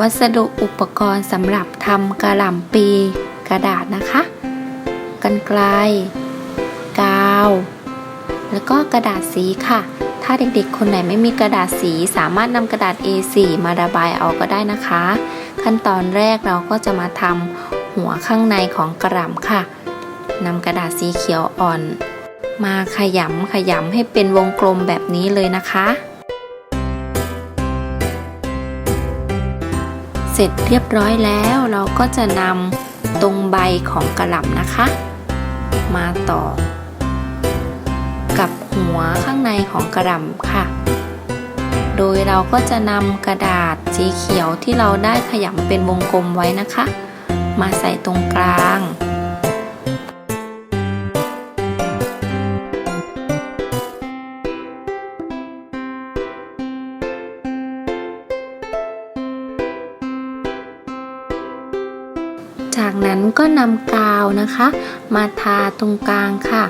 วัสดุอุปกรณ์สำหรับทำกระหล่ำปีกระดาษนะคะ กันไกล กาว แล้วก็กระดาษสีค่ะ ถ้าเด็กๆ คนไหนไม่มีกระดาษสีสามารถนำกระดาษ A4 มาระบายเอาก็ได้นะคะ ขั้นตอนแรกเราก็จะมาทำหัวข้างในของกระหล่ำค่ะนำกระดาษสีเขียวอ่อน มาขยำขยำให้เป็นวงกลมแบบนี้เลยนะคะ เสร็จเรียบร้อยแล้วเราก็จะนำตรงใบของกระหล่ำนะคะ มาต่อ กับหัวข้างในของกระหล่ำค่ะ โดยเราก็จะนำกระดาษสีเขียวที่เราได้ขยำเป็นวงกลมไว้นะคะ มาใส่ตรงกลาง จากนั้นก็นำกาวนะคะ มาทาตรงกลางค่ะ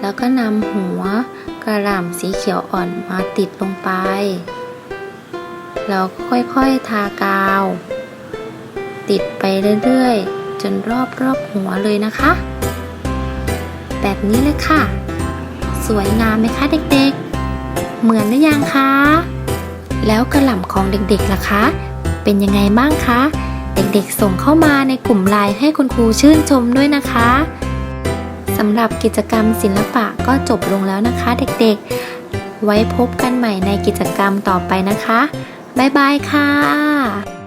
แล้วก็นำหัวกระหล่ำสีเขียวอ่อนมาติดลงไปเราค่อยๆทากาว ติดไปเรื่อยๆ จนรอบๆหัวเลยนะคะ แบบนี้เลยค่ะ สวยงามไหมคะเด็กๆ เหมือนหรือยังคะ แล้วกระหล่ำของเด็กๆล่ะคะ เป็นยังไงบ้างคะ เด็กๆส่งเข้ามาในกลุ่มไลน์ให้คุณครูชื่นชมด้วยนะคะสำหรับกิจกรรมศิลปะก็จบลงแล้วนะคะ เด็กๆ ไว้พบกันใหม่ในกิจกรรมต่อไปนะคะ บ๊ายบายค่ะ